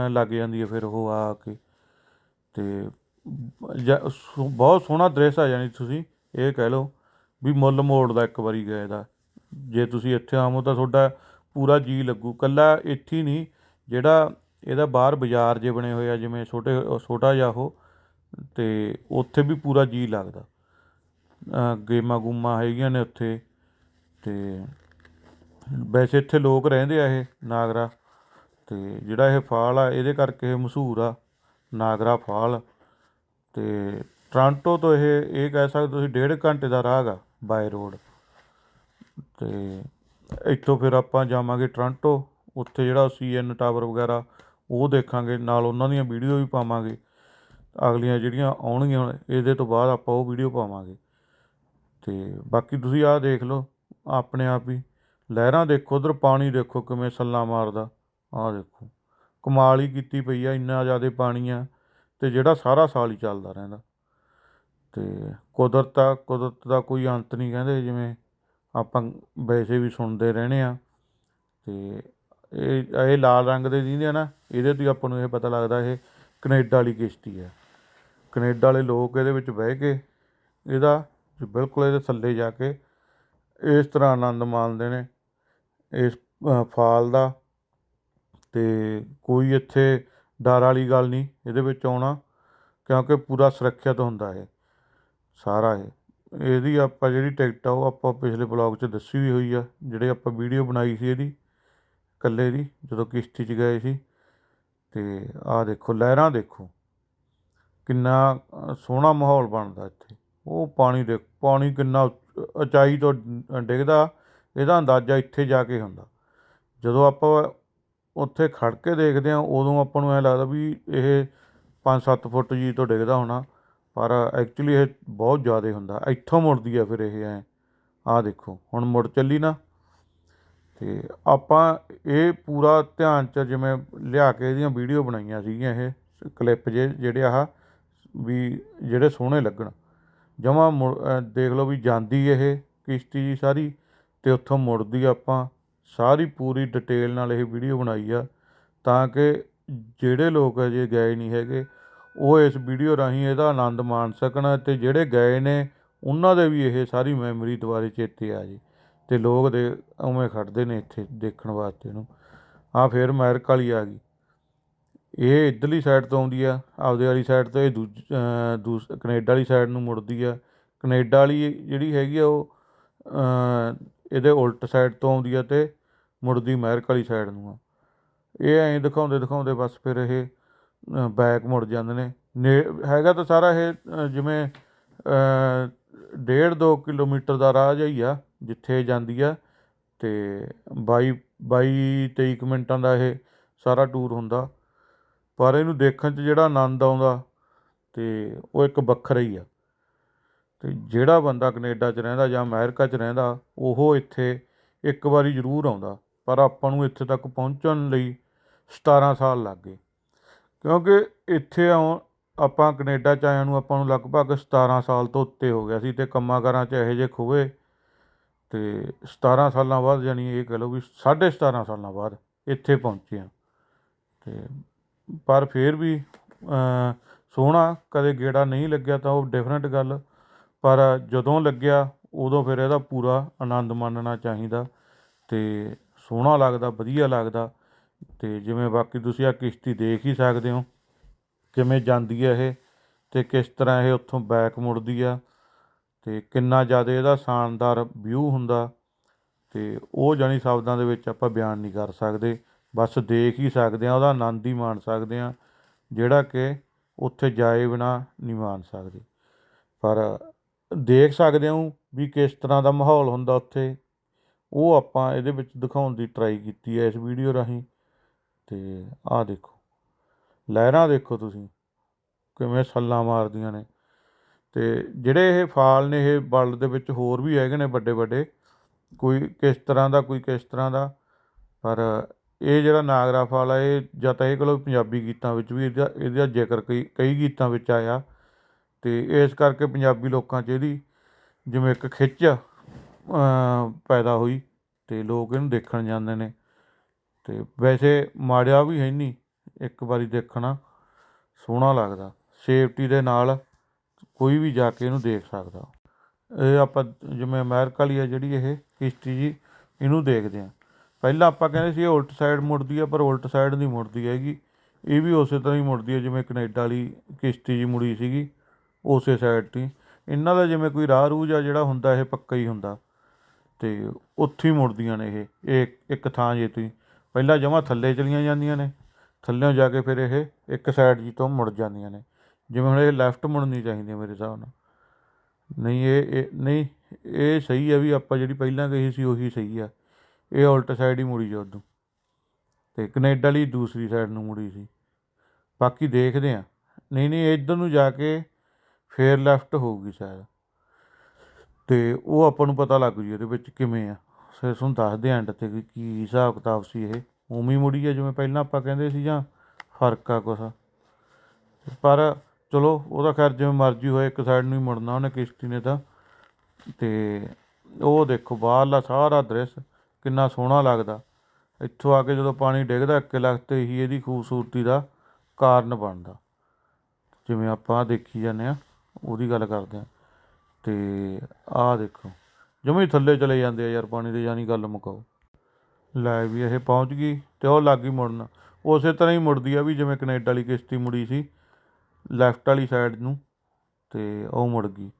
ਲੱਗ ਜਾਂਦੀ ਹੈ ਫਿਰ ਉਹ ਆ ਕੇ। ਤੇ ਜ- ਬਹੁਤ ਸੋਹਣਾ ਦ੍ਰਿਸ਼ ਆ ਜਾਣੀ ਤੁਸੀਂ ਇਹ ਕਹਿ ਲਓ ਵੀ ਮੁੱਲ ਮੋੜ ਦਾ ਇੱਕ ਵਾਰੀ ਗਏ ਦਾ ਜੇ ਤੁਸੀਂ ਇੱਥੇ ਆਵੋ ਤਾਂ ਤੁਹਾਡਾ ਪੂਰਾ ਜੀ ਲੱਗੂ। ਕੱਲਾ ਇੱਥੇ ਨਹੀਂ, ਜਿਹੜਾ ਇਹਦਾ ਬਾਹਰ ਬਾਜ਼ਾਰ ਜੇ ਬਣੇ ਹੋਏ ਆ, ਜਿਵੇਂ ਛੋਟੇ, ਛੋਟਾ ਜਿਹਾ ਉਹ, ਤੇ ਉੱਥੇ ਵੀ ਪੂਰਾ ਜੀ ਲੱਗਦਾ। ਗੇਮਾਂ ਗੂਮਾਂ ਹੈਗੀਆਂ ਨੇ ਉੱਥੇ। ਅਤੇ ਵੈਸੇ ਇੱਥੇ ਲੋਕ ਰਹਿੰਦੇ ਆ ਇਹ ਨਾਗਰਾ। ਅਤੇ ਜਿਹੜਾ ਇਹ ਫਾਲ ਆ, ਇਹਦੇ ਕਰਕੇ ਇਹ ਮਸ਼ਹੂਰ ਆ, ਨਾਗਰਾ ਫਾਲ। ਅਤੇ ਟਰਾਂਟੋ ਤੋਂ ਇਹ ਇਹ ਕਹਿ ਸਕਦੇ ਤੁਸੀਂ ਡੇਢ ਘੰਟੇ ਦਾ ਰਾਹ ਗਾ ਬਾਏ ਰੋਡ। ਅਤੇ ਇੱਥੋਂ ਫਿਰ ਆਪਾਂ ਜਾਵਾਂਗੇ ਟਰਾਂਟੋ। ਉੱਥੇ ਜਿਹੜਾ ਸੀ ਸੀਐਨ ਟਾਵਰ ਵਗੈਰਾ, ਉਹ ਦੇਖਾਂਗੇ। ਨਾਲ ਉਹਨਾਂ ਦੀਆਂ ਵੀਡੀਓ ਵੀ ਪਾਵਾਂਗੇ। ਅਗਲੀਆਂ ਜਿਹੜੀਆਂ ਆਉਣਗੀਆਂ, ਇਹਦੇ ਤੋਂ ਬਾਅਦ ਆਪਾਂ ਉਹ ਵੀਡੀਓ ਪਾਵਾਂਗੇ। ਅਤੇ ਬਾਕੀ ਤੁਸੀਂ ਆਹ ਦੇਖ ਲਓ, ਆਪਣੇ ਆਪ ਹੀ। ਲਹਿਰਾਂ ਦੇਖੋ, ਉੱਧਰ ਪਾਣੀ ਦੇਖੋ ਕਿਵੇਂ ਸੱਲਾਂ ਮਾਰਦਾ। ਆਹ ਦੇਖੋ, ਕਮਾਲ ਹੀ ਕੀਤੀ ਪਈ ਆ, ਇੰਨਾ ਜ਼ਿਆਦਾ ਪਾਣੀ ਆ ਅਤੇ ਜਿਹੜਾ ਸਾਰਾ ਸਾਲ ਹੀ ਚੱਲਦਾ ਰਹਿੰਦਾ। ਅਤੇ ਕੁਦਰਤ ਆ, ਕੁਦਰਤ ਦਾ ਕੋਈ ਅੰਤ ਨਹੀਂ ਕਹਿੰਦੇ, ਜਿਵੇਂ ਆਪਾਂ ਵੈਸੇ ਵੀ ਸੁਣਦੇ ਰਹਿੰਦੇ ਆ। ਅਤੇ ਇਹ ਇਹ ਲਾਲ ਰੰਗ ਦੇ ਜਿਹਦੇ ਆ ਨਾ, ਇਹਦੇ ਤੋਂ ਆਪਾਂ ਨੂੰ ਇਹ ਪਤਾ ਲੱਗਦਾ ਇਹ ਕੈਨੇਡਾ ਵਾਲੀ ਕਿਸ਼ਤੀ ਹੈ ਕੈਨੇਡਾ ਵਾਲੇ ਲੋਕ ਇਹਦੇ ਵਿੱਚ ਬਹਿ ਕੇ ਇਹਦਾ ਬਿਲਕੁਲ ਇਹਦੇ ਥੱਲੇ ਜਾ ਕੇ ਇਸ ਤਰ੍ਹਾਂ ਆਨੰਦ ਮਾਣਦੇ ਨੇ, ਇਸ ਫਾਲ ਦਾ। ਤੇ ਕੋਈ ਇੱਥੇ ਡਰ ਵਾਲੀ ਗੱਲ ਨਹੀਂ, ਇਹਦੇ ਵਿੱਚ ਆਉਣਾ, ਕਿਉਂਕਿ ਪੂਰਾ ਸੁਰੱਖਿਅਤ ਹੁੰਦਾ ਹੈ ਸਾਰਾ ਇਹ। ਇਹਦੀ ਆਪਾਂ ਜਿਹੜੀ ਟਿਕਟ ਆ, ਉਹ ਆਪਾਂ ਪਿਛਲੇ ਬਲੌਗ 'ਚ ਦੱਸੀ ਵੀ ਹੋਈ ਆ, ਜਿਹੜੇ ਆਪਾਂ ਵੀਡੀਓ ਬਣਾਈ ਸੀ ਇਹਦੀ, ਇਕੱਲੇ ਦੀ, ਜਦੋਂ ਕਿਸ਼ਤੀ 'ਚ ਗਏ ਸੀ। ਤੇ ਆਹ ਦੇਖੋ, ਲਹਿਰਾਂ ਦੇਖੋ, ਕਿੰਨਾ ਸੋਹਣਾ ਮਾਹੌਲ ਬਣਦਾ ਇੱਥੇ। ਉਹ ਪਾਣੀ ਦੇ, ਪਾਣੀ ਕਿੰਨਾ ਉਚ- ਉਚਾਈ ਤੋਂ ਡਿੱਗਦਾ, ਇਹਦਾ ਅੰਦਾਜ਼ਾ ਇੱਥੇ ਜਾ ਕੇ ਹੁੰਦਾ। ਜਦੋਂ ਆਪਾਂ ਉੱਥੇ ਖੜ ਕੇ ਦੇਖਦੇ ਹਾਂ, ਉਦੋਂ ਆਪਾਂ ਨੂੰ ਐਂ ਲੱਗਦਾ ਵੀ ਇਹ 5-7 ਫੁੱਟ ਜੀ ਤੋਂ ਡਿੱਗਦਾ ਹੋਣਾ, ਪਰ ਐਕਚੁਅਲੀ ਇਹ ਬਹੁਤ ਜ਼ਿਆਦਾ ਹੁੰਦਾ। ਇੱਥੋਂ ਮੁੜਦੀ ਆ ਫਿਰ ਇਹ ਐ। ਆਹ ਦੇਖੋ, ਹੁਣ ਮੁੜ ਚੱਲੀ ਨਾ। ਤੇ ਆਪਾਂ ਇਹ ਪੂਰਾ ਧਿਆਨ ਚ ਜਿਵੇਂ ਲਿਆ ਕੇ ਇਹਦੀਆਂ ਵੀਡੀਓ ਬਣਾਈਆਂ ਸੀਗੀਆਂ, ਇਹ ਕਲਿੱਪ ਜੇ, ਜਿਹੜੇ ਆਹ ਵੀ ਜਿਹੜੇ ਸੋਹਣੇ ਲੱਗਣ। ਜਮਾ ਦੇਖ ਲਓ ਵੀ ਜਾਂਦੀ ਇਹ ਕਿਸ਼ਤੀ ਜੀ ਸਾਰੀ ਅਤੇ ਉੱਥੋਂ ਮੁੜਦੀ ਆਪਾਂ। ਸਾਰੀ ਪੂਰੀ ਡਿਟੇਲ ਨਾਲ ਇਹ ਵੀਡੀਓ ਬਣਾਈ ਆ ਤਾਂ ਕਿ ਜਿਹੜੇ ਲੋਕ ਅਜੇ ਗਏ ਨਹੀਂ ਹੈਗੇ, ਉਹ ਇਸ ਵੀਡੀਓ ਰਾਹੀਂ ਇਹਦਾ ਆਨੰਦ ਮਾਣ ਸਕਣ ਅਤੇ ਜਿਹੜੇ ਗਏ ਨੇ, ਉਹਨਾਂ ਦੇ ਵੀ ਇਹ ਸਾਰੀ ਮੈਮਰੀ ਦੁਬਾਰੇ ਚੇਤੇ ਆ ਜੇ ਤੇ ਲੋਕ ਦੇ ਉਵੇਂ ਖੜਦੇ ਨੇ ਇੱਥੇ ਦੇਖਣ ਵਾਸਤੇ ਨੂੰ। ਆ ਫਿਰ ਅਮਰੀਕਾ ਵਾਲੀ ਆ ਗਈ। ਇਹ ਇੱਧਰਲੀ ਸਾਈਡ ਤੋਂ ਆਉਂਦੀ ਆ, ਆਪਦੇ ਵਾਲੀ ਸਾਈਡ ਤੋਂ, ਇਹ ਦੂਜ ਦੂਸ, ਕਨੇਡਾ ਵਾਲੀ ਸਾਈਡ ਨੂੰ ਮੁੜਦੀ ਆ। ਕਨੇਡਾ ਵਾਲੀ ਜਿਹੜੀ ਹੈਗੀ ਆ ਉਹ ਇਹਦੇ ਉਲਟ ਸਾਈਡ ਤੋਂ ਆਉਂਦੀ ਆ ਅਤੇ ਮੁੜਦੀ ਅਮਰੀਕਾ ਵਾਲੀ ਸਾਈਡ ਨੂੰ ਆ। ਇਹ ਐਂ ਦਿਖਾਉਂਦੇ ਦਿਖਾਉਂਦੇ ਬਸ ਫਿਰ ਇਹ ਬੈਕ ਮੁੜ ਜਾਂਦੇ ਨੇ। ਹੈਗਾ ਤਾਂ ਸਾਰਾ ਇਹ ਜਿਵੇਂ ਡੇਢ ਦੋ ਕਿਲੋਮੀਟਰ ਦਾ ਰਾਹ ਜਿਹਾ ਹੀ ਆ, ਜਿੱਥੇ ਇਹ ਜਾਂਦੀ ਆ ਤੇ 22 22 23 ਕੁ ਮਿੰਟਾਂ ਦਾ ਇਹ ਸਾਰਾ ਟੂਰ ਹੁੰਦਾ। ਪਰ ਇਹਨੂੰ ਦੇਖਣ 'ਚ ਜਿਹੜਾ ਆਨੰਦ ਆਉਂਦਾ ਅਤੇ ਉਹ ਇੱਕ ਵੱਖਰਾ ਹੀ ਆ। ਅਤੇ ਜਿਹੜਾ ਬੰਦਾ ਕਨੇਡਾ 'ਚ ਰਹਿੰਦਾ ਜਾਂ ਅਮੈਰੀਕਾ 'ਚ ਰਹਿੰਦਾ, ਉਹ ਇੱਥੇ ਇੱਕ ਵਾਰੀ ਜ਼ਰੂਰ ਆਉਂਦਾ, ਪਰ ਆਪਾਂ ਨੂੰ ਇੱਥੇ ਤੱਕ ਪਹੁੰਚਣ ਲਈ 17 ਸਾਲ ਲੱਗ ਗਏ। ਕਿਉਂਕਿ ਇੱਥੇ ਆਉਣ, ਆਪਾਂ ਕਨੇਡਾ 'ਚ ਆਇਆਂ ਨੂੰ ਆਪਾਂ ਨੂੰ ਲਗਭਗ 17 ਸਾਲ ਤੋਂ ਉੱਤੇ ਹੋ ਗਿਆ ਸੀ ਅਤੇ ਕੰਮਾਂ ਕਾਰਾਂ 'ਚ ਇਹੋ ਜਿਹੇ ਖੋਏ ਅਤੇ 17 ਸਾਲਾਂ ਬਾਅਦ ਜਾਣੀ ਇਹ ਕਹਿ ਲਓ ਵੀ 17.5 ਸਾਲਾਂ ਬਾਅਦ ਇੱਥੇ ਪਹੁੰਚੇ ਹਾਂ ਅਤੇ ਪਰ ਫਿਰ ਵੀ ਸੋਹਣਾ ਕਦੇ ਗੇੜਾ ਨਹੀਂ ਲੱਗਿਆ ਤਾਂ ਉਹ ਡਿਫਰੈਂਟ ਗੱਲ। ਪਰ ਜਦੋਂ ਲੱਗਿਆ, ਉਦੋਂ ਫਿਰ ਇਹਦਾ ਪੂਰਾ ਆਨੰਦ ਮਾਣਨਾ ਚਾਹੀਦਾ ਅਤੇ ਸੋਹਣਾ ਲੱਗਦਾ, ਵਧੀਆ ਲੱਗਦਾ। ਅਤੇ ਜਿਵੇਂ ਬਾਕੀ ਤੁਸੀਂ ਆਹ ਕਿਸ਼ਤੀ ਦੇਖ ਹੀ ਸਕਦੇ ਹੋ, ਕਿਵੇਂ ਜਾਂਦੀ ਹੈ ਇਹ ਅਤੇ ਕਿਸ ਤਰ੍ਹਾਂ ਇਹ ਉੱਥੋਂ ਬੈਕ ਮੁੜਦੀ ਆ ਅਤੇ ਕਿੰਨਾ ਜ਼ਿਆਦਾ ਇਹਦਾ ਸ਼ਾਨਦਾਰ ਵਿਊ ਹੁੰਦਾ ਅਤੇ ਉਹ ਜਾਣੀ ਸ਼ਬਦਾਂ ਦੇ ਵਿੱਚ ਆਪਾਂ ਬਿਆਨ ਨਹੀਂ ਕਰ ਸਕਦੇ। ਬਸ ਦੇਖ ਹੀ ਸਕਦੇ ਹਾਂ, ਉਹਦਾ ਆਨੰਦ ਹੀ ਮਾਣ ਸਕਦੇ ਹਾਂ, ਜਿਹੜਾ ਕਿ ਉੱਥੇ ਜਾਏ ਬਿਨਾਂ ਨਹੀਂ ਮਾਣ ਸਕਦੇ। ਪਰ ਦੇਖ ਸਕਦੇ ਹੋ ਵੀ ਕਿਸ ਤਰ੍ਹਾਂ ਦਾ ਮਾਹੌਲ ਹੁੰਦਾ ਉੱਥੇ। ਉਹ ਆਪਾਂ ਇਹਦੇ ਵਿੱਚ ਦਿਖਾਉਣ ਦੀ ਟਰਾਈ ਕੀਤੀ ਹੈ ਇਸ ਵੀਡੀਓ ਰਾਹੀਂ। ਤੇ ਆਹ ਦੇਖੋ, ਲਹਿਰਾਂ ਦੇਖੋ ਤੁਸੀਂ, ਕਿਵੇਂ ਛੱਲਾਂ ਮਾਰਦੀਆਂ ਨੇ। ਤੇ ਜਿਹੜੇ ਇਹ ਫਾਲ ਨੇ, ਇਹ ਵਰਲਡ ਦੇ ਵਿੱਚ ਹੋਰ ਵੀ ਹੈਗੇ ਨੇ ਵੱਡੇ ਵੱਡੇ ਕੋਈ ਕਿਸ ਤਰ੍ਹਾਂ ਦਾ, ਕੋਈ ਕਿਸ ਤਰ੍ਹਾਂ ਦਾ। ਪਰ ਇਹ ਜਿਹੜਾ ਨਾਗਰਾ ਫਾਲ ਆ, ਇਹ ਜਾਂ ਤਾਂ ਇਹ ਕਹਿ ਲਓ ਪੰਜਾਬੀ ਗੀਤਾਂ ਵਿੱਚ ਵੀ ਇਹਦਾ ਇਹਦਾ ਜ਼ਿਕਰ ਕਈ ਕਈ ਗੀਤਾਂ ਵਿੱਚ ਆਇਆ ਅਤੇ ਇਸ ਕਰਕੇ ਪੰਜਾਬੀ ਲੋਕਾਂ 'ਚ ਇਹਦੀ ਜਿਵੇਂ ਇੱਕ ਖਿੱਚ ਪੈਦਾ ਹੋਈ ਅਤੇ ਲੋਕ ਇਹਨੂੰ ਦੇਖਣ ਜਾਂਦੇ ਨੇ। ਅਤੇ ਵੈਸੇ ਮਾੜਿਆ ਵੀ ਹੈ ਨਹੀਂ, ਇੱਕ ਵਾਰੀ ਦੇਖਣਾ ਸੋਹਣਾ ਲੱਗਦਾ। ਸੇਫਟੀ ਦੇ ਨਾਲ ਕੋਈ ਵੀ ਜਾ ਕੇ ਇਹਨੂੰ ਦੇਖ ਸਕਦਾ। ਇਹ ਆਪਾਂ ਜਿਵੇਂ ਅਮਰੀਕਾ ਲਈ ਆ ਜਿਹੜੀ ਇਹ, ਹਿਸਟਰੀ ਜੀ, ਇਹਨੂੰ ਦੇਖਦੇ ਆ ਪਹਿਲਾਂ ਆਪਾਂ ਕਹਿੰਦੇ ਸੀ ਇਹ ਉਲਟ ਸਾਈਡ ਮੁੜਦੀ ਆ, ਪਰ ਉਲਟ ਸਾਈਡ ਨਹੀਂ ਮੁੜਦੀ ਹੈਗੀ। ਇਹ ਵੀ ਉਸੇ ਤਰ੍ਹਾਂ ਹੀ ਮੁੜਦੀ ਹੈ ਜਿਵੇਂ ਕੈਨੇਡਾ ਵਾਲੀ ਕਿਸ਼ਤੀ ਜੀ ਮੁੜੀ ਸੀਗੀ, ਉਸੇ ਸਾਈਡ ਤੋਂ ਹੀ। ਇਹਨਾਂ ਦਾ ਜਿਵੇਂ ਕੋਈ ਰਾਹ ਰੂਹ ਜਾਂ ਜਿਹੜਾ ਹੁੰਦਾ, ਇਹ ਪੱਕਾ ਹੀ ਹੁੰਦਾ। ਤੇ ਉੱਥੇ ਹੀ ਮੁੜਦੀਆਂ ਨੇ ਇਹ ਇਹ ਇੱਕ ਥਾਂ ਜੇ ਤੋਂ ਹੀ ਪਹਿਲਾਂ ਜਮਾਂ ਥੱਲੇ ਚਲੀਆਂ ਜਾਂਦੀਆਂ ਨੇ ਥੱਲੇੋਂ ਜਾ ਕੇ ਫਿਰ ਇਹ ਇੱਕ ਸਾਈਡ ਜੀ ਤੋਂ ਮੁੜ ਜਾਂਦੀਆਂ ਨੇ। ਜਿਵੇਂ ਹੁਣ ਇਹ ਲੈਫਟ ਮੁੜਨੀ ਚਾਹੀਦੀ ਹੈ ਮੇਰੇ ਹਿਸਾਬ ਨਾਲ। ਨਹੀਂ, ਇਹ ਨਹੀਂ, ਇਹ ਸਹੀ ਹੈ ਵੀ ਆਪਾਂ ਜਿਹੜੀ ਪਹਿਲਾਂ ਕਹੀ ਸੀ ਉਹੀ ਸਹੀ ਆ। ਇਹ ਉਲਟ ਸਾਈਡ ਹੀ ਮੁੜੀ ਜਾ ਉਦੋਂ ਅਤੇ ਕਨੇਡਾ ਲਈ ਦੂਸਰੀ ਸਾਈਡ ਨੂੰ ਮੁੜੀ ਸੀ। ਬਾਕੀ ਦੇਖਦੇ ਹਾਂ। ਨਹੀਂ ਨਹੀਂ, ਇੱਧਰ ਨੂੰ ਜਾ ਕੇ ਫੇਰ ਲੈਫਟ ਹੋਊਗੀ ਸ਼ਾਇਦ। ਤੇ ਉਹ ਆਪਾਂ ਨੂੰ ਪਤਾ ਲੱਗ ਜੂ ਇਹਦੇ ਵਿੱਚ ਕਿਵੇਂ ਆ। ਫਿਰ ਤੁਹਾਨੂੰ ਦੱਸਦੇ ਐਂਡ ਤੇ ਕਿ ਕੀ ਹਿਸਾਬ ਕਿਤਾਬ ਸੀ ਇਹ। ਉਵੇਂ ਮੁੜੀ ਆ, ਜਿਵੇਂ ਪਹਿਲਾਂ ਆਪਾਂ ਕਹਿੰਦੇ ਸੀ ਜਾਂ ਫ਼ਰਕ ਆ ਕੁਛ। ਪਰ ਚਲੋ, ਉਹਦਾ ਖੈਰ ਜਿਵੇਂ ਮਰਜ਼ੀ ਹੋਏ, ਇੱਕ ਸਾਈਡ ਨੂੰ ਹੀ ਮੁੜਨਾ ਉਹਨੇ ਕਿਸ਼ਤੀ ਨੇ ਤਾਂ। ਤੇ ਉਹ ਦੇਖੋ, ਬਾਹਰਲਾ ਸਾਰਾ ਦ੍ਰਿਸ਼ ਕਿੰਨਾ ਸੋਹਣਾ ਲੱਗਦਾ। ਇੱਥੋਂ ਆ ਕੇ ਜਦੋਂ ਪਾਣੀ ਡਿੱਗਦਾ, ਇੱਕੇ ਲਖਤੇ ਹੀ ਇਹਦੀ ਖੂਬਸੂਰਤੀ ਦਾ ਕਾਰਨ ਬਣਦਾ। ਜਿਵੇਂ ਆਪਾਂ ਦੇਖੀ ਜਾਂਦੇ ਆ ਉਹਦੀ ਗੱਲ ਕਰਦੇ ਆ ਤੇ ਆਹ ਦੇਖੋ, ਜਮੇ ਥੱਲੇ ਚਲੇ ਜਾਂਦੇ ਆ ਯਾਰ, ਪਾਣੀ ਦੇ ਜਾਨੀ ਗੱਲ ਮੁਕਾਓ। ਲੈ ਵੀ ਇਹ ਪਹੁੰਚ ਗਈ ਤੇ ਉਹ ਲੱਗ ਗਈ ਮੁੜਨ। ਉਸੇ ਤਰ੍ਹਾਂ ਹੀ ਮੁੜਦੀ ਆ ਵੀ ਜਿਵੇਂ ਕੈਨੇਡਾ ਵਾਲੀ ਕਿਸ਼ਤੀ ਮੁੜੀ ਸੀ, ਲੈਫਟ ਵਾਲੀ ਸਾਈਡ ਨੂੰ, ਤੇ ਉਹ ਮੁੜ ਗਈ।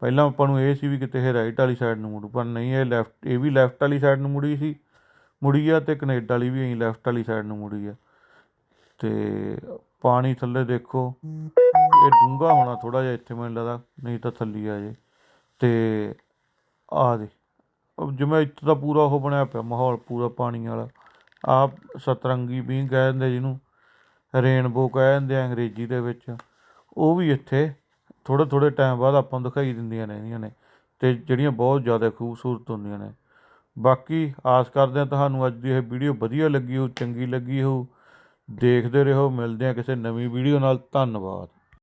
ਪਹਿਲਾਂ ਆਪਾਂ ਨੂੰ ਇਹ ਸੀ ਵੀ ਕਿਤੇ ਇਹ ਰਾਈਟ ਵਾਲੀ ਸਾਈਡ ਨੂੰ ਮੁੜੂ, ਪਰ ਨਹੀਂ, ਇਹ ਲੈਫਟ ਇਹ ਵੀ ਲੈਫਟ ਵਾਲੀ ਸਾਈਡ ਨੂੰ ਮੁੜੀ ਸੀ। ਮੁੜੀ ਆ ਤੇ ਕੈਨੇਡਾ ਵਾਲੀ ਵੀ ਐਂ ਲੈਫਟ ਵਾਲੀ ਸਾਈਡ ਨੂੰ ਮੁੜੀ ਆ। ਤੇ ਪਾਣੀ ਥੱਲੇ ਦੇਖੋ, ਇਹ ਡੂੰਘਾ ਹੋਣਾ ਥੋੜਾ ਜਿਹਾ ਇੱਥੇ ਮੈਨੂੰ ਲੱਗਦਾ, ਨਹੀਂ ਤਾਂ ਥੱਲੀ ਆ ਜੇ। ਤੇ ਆ ਦੇ ਜਿਵੇਂ ਇੱਥੇ ਦਾ ਪੂਰਾ ਉਹ ਬਣਿਆ ਪਿਆ ਮਾਹੌਲ, ਪੂਰਾ ਪਾਣੀ ਵਾਲਾ। ਆਪ ਸਤਰੰਗੀ ਵੀ ਕਹਿ ਦਿੰਦੇ ਜਿਹਨੂੰ ਰੇਨਬੋ ਕਹਿ ਦਿੰਦੇ ਆ ਅੰਗਰੇਜ਼ੀ ਦੇ ਵਿੱਚ। ਉਹ ਵੀ ਇੱਥੇ ਥੋੜ੍ਹੇ ਥੋੜ੍ਹੇ ਟਾਈਮ ਬਾਅਦ ਆਪਾਂ ਨੂੰ ਦਿਖਾਈ ਦਿੰਦੀਆਂ ਰਹਿੰਦੀਆਂ ਨੇ ਅਤੇ ਜਿਹੜੀਆਂ ਬਹੁਤ ਜ਼ਿਆਦਾ ਖੂਬਸੂਰਤ ਹੁੰਦੀਆਂ ਨੇ। ਬਾਕੀ ਆਸ ਕਰਦੇ ਹਾਂ ਤੁਹਾਨੂੰ ਅੱਜ ਦੀ ਇਹ ਵੀਡੀਓ ਵਧੀਆ ਲੱਗੀ ਹੋ ਚੰਗੀ ਲੱਗੀ ਹੋ ਦੇਖਦੇ ਰਹੋ, ਮਿਲਦੇ ਹਾਂ ਕਿਸੇ ਨਵੀਂ ਵੀਡੀਓ ਨਾਲ। ਧੰਨਵਾਦ।